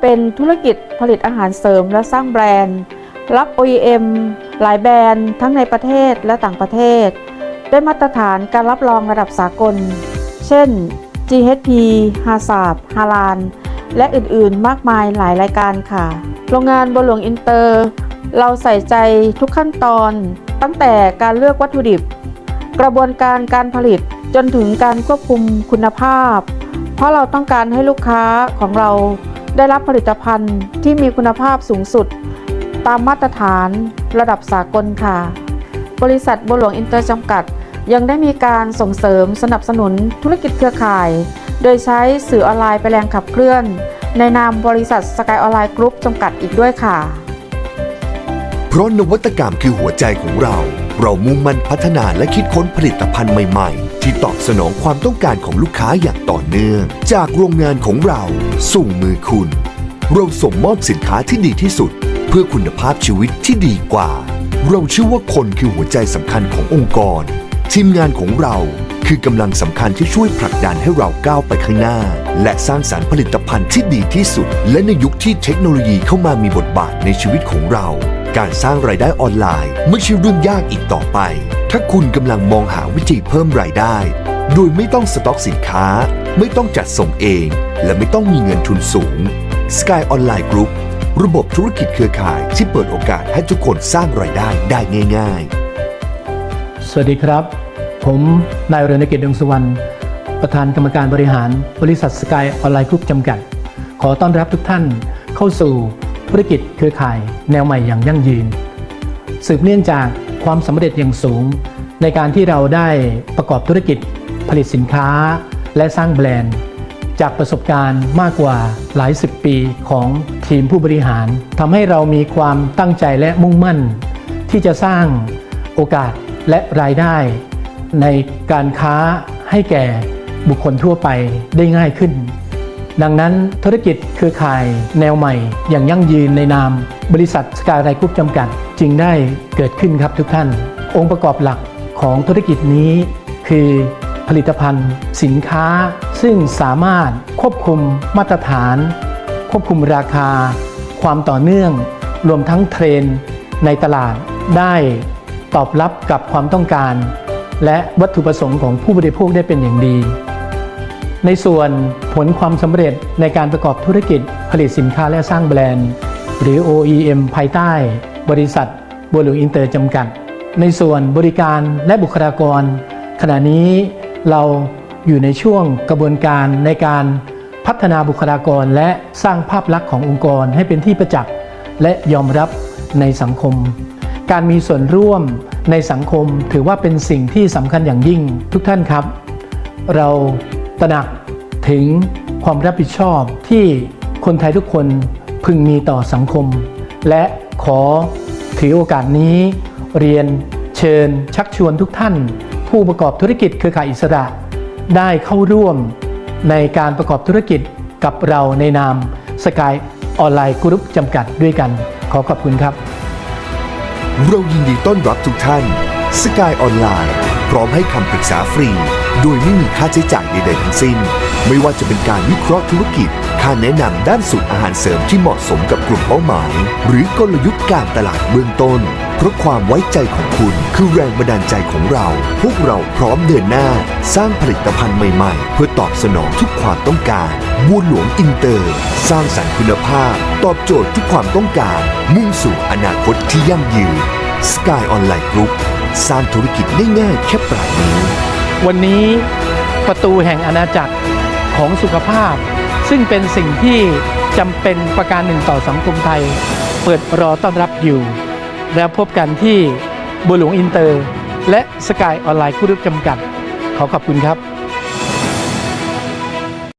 เป็นธุรกิจผลิตอาหารเสริมและสร้างแบรนด์ รับ OEM หลายแบรนด์ทั้งในประเทศและต่างประเทศ ได้มาตรฐานการรับรองระดับสากล เช่น GHP h a c c p h a l a l และอื่นๆ มากมายหลายรายการค่ะ โรงงานบนหลวงอินเตอร์ เราใส่ใจทุกขั้นตอน ตั้งแต่การเลือกวัตถุดิบ กระบวนการการผลิตจนถึงการควบคุมคุณภาพ เพราะเราต้องการให้ลูกค้าของเรา ได้รับผลิตภัณฑ์ที่มีคุณภาพสูงสุด ตามมาตรฐานระดับสากลค่ะ บริษัทบัวหลวงอินเตอร์จำกัด ยังได้มีการส่งเสริมสนับสนุนธุรกิจเครือข่าย โดยใช้สื่อออนไลน์เป็นแรงขับเคลื่อน ในนามบริษัทสกายออนไลน์กรุ๊ปจำกัดอีกด้วยค่ะ เพราะนวัตกรรมคือหัวใจของเรา เรามุ่งมั่นพัฒนาและคิดค้นผลิตภัณฑ์ใหม่ๆ ที่ตอบสนองความต้องการของลูกค้าอย่างต่อเนื่อง จากโรงงานของเราสู่มือคุณ เราส่งมอบสินค้าที่ดีที่สุด เพื่อคุณภาพชีวิตที่ดีกว่า เราเชื่อว่าคนคือหัวใจสำคัญขององค์กร ทีมงานของเราคือกำลังสำคัญที่ช่วยผลักดันให้เราก้าวไปข้างหน้า และสร้างสารรค์ผลิตภัณฑ์ที่ดีที่สุด และในยุคที่เทคโนโลยีเข้ามามีบทบาทในชีวิตของเรา การสร้างรายได้ออนไลน์ ไม่ใช่เรื่องยากอีกต่อไป ถ้าคุณกำลังมองหาวิธีเพิ่มรายได้ โดยไม่ต้องสต็อกสินค้า ไม่ต้องจัดส่งเอง และไม่ต้องมีเงินทุนสูง Sky Online Group ระบบธุรกิจเครือข่ายที่เปิดโอกาสให้ทุกคนสร้างรายได้ได้ง่าย ๆ สวัสดีครับ ผมนายเรณกิจดวงสุวรรณประธานกรรมการบริหารบริษัทสกายออนไลน์กรุ๊ปจำกัด ขอต้อนรับทุกท่านเข้าสู่ ธุรกิจเครือข่ายแนวใหม่อย่างยั่งยืน สืบเนื่องจากความสำเร็จอย่างสูง ในการที่เราได้ประกอบธุรกิจผลิตสินค้า และสร้างแบรนด์ จากประสบการณ์มากกว่าหลายสิบปีของทีมผู้บริหารทำให้เรามีความตั้งใจและมุ่งมั่น ที่จะสร้างโอกาสและรายได้ ในการค้าให้แก่บุคคลทั่วไปได้ง่ายขึ้น ดังนั้นธุรกิจเครือข่ายแนวใหม่ อย่างยั่งยืนในนาม บริษัทสกายไรกรุ๊ปจำกัด จึงได้เกิดขึ้นครับทุกท่าน องค์ประกอบหลักของธุรกิจนี้ คือผลิตภัณฑ์ สินค้า ซึ่งสามารถควบคุมมาตรฐาน ควบคุมราคา ความต่อเนื่อง รวมทั้งเทรนในตลาดได้ตอบรับกับความต้องการ และวัตถุประสงค์ของผู้บริโภคได้เป็นอย่างดี ในส่วนผลความสำเร็จในการประกอบธุรกิจผลิตสินค้าและสร้างแบรนด์ หรือ OEM ภายใต้ บริษัทบัวหลวงอินเตอร์จำกัด ในส่วนบริการและบุคลากร ขณะนี้เราอยู่ในช่วงกระบวนการในการพัฒนาบุคลากรและสร้างภาพลักษณ์ขององค์กรให้เป็นที่ประจักษ์และยอมรับในสังคม การมีส่วนร่วมในสังคมถือว่าเป็นสิ่งที่สำคัญอย่างยิ่งทุกท่านครับ เรา ตระหนักถึงความรับผิดชอบที่คนไทยทุกคนพึงมีต่อสังคม และขอถือโอกาสนี้ เรียนเชิญ ชักชวนทุกท่าน ผู้ประกอบธุรกิจเครือข่ายอิสระ ได้เข้าร่วมในการประกอบธุรกิจกับเราในนามสกายออนไลน์กรุ๊ปจำกัดด้วยกัน ขอขอบคุณครับ เรายินดีต้อนรับทุกท่านสกายออนไลน์ พร้อมให้คำปรึกษาฟรี โดยไม่มีค่าใช้จ่ายใดๆทั้งสิ้น ไม่ว่าจะเป็นการวิเคราะห์ธุรกิจ ค่าแนะนำด้านสูตรอาหารเสริมที่เหมาะสมกับกลุ่มเป้าหมาย หรือกลยุทธ์การตลาดเบื้องต้น เพราะความไว้ใจของคุณคือแรงบันดาลใจของเรา พวกเราพร้อมเดินหน้า สร้างผลิตภัณฑ์ใหม่ๆ เพื่อตอบสนองทุกความต้องการ บัวหลวงอินเตอร์ สร้างสรรค์คุณภาพ ตอบโจทย์ทุกความต้องการ มุ่งสู่อนาคตที่ยั่งยืน Sky Online Group สร้างธุรกิจได้ง่ายแค่ปลายนิ้ววันนี้ประตูแห่งอาณาจักรของสุขภาพ ซึ่งเป็นสิ่งที่จำเป็นประการหนึ่งต่อสังคมไทย เปิดรอต้อนรับอยู่ แล้วพบกันที่บัวหลวงอินเตอร์ และสกายออนไลน์กรุ๊ปจำกัด ขอขอบคุณครับ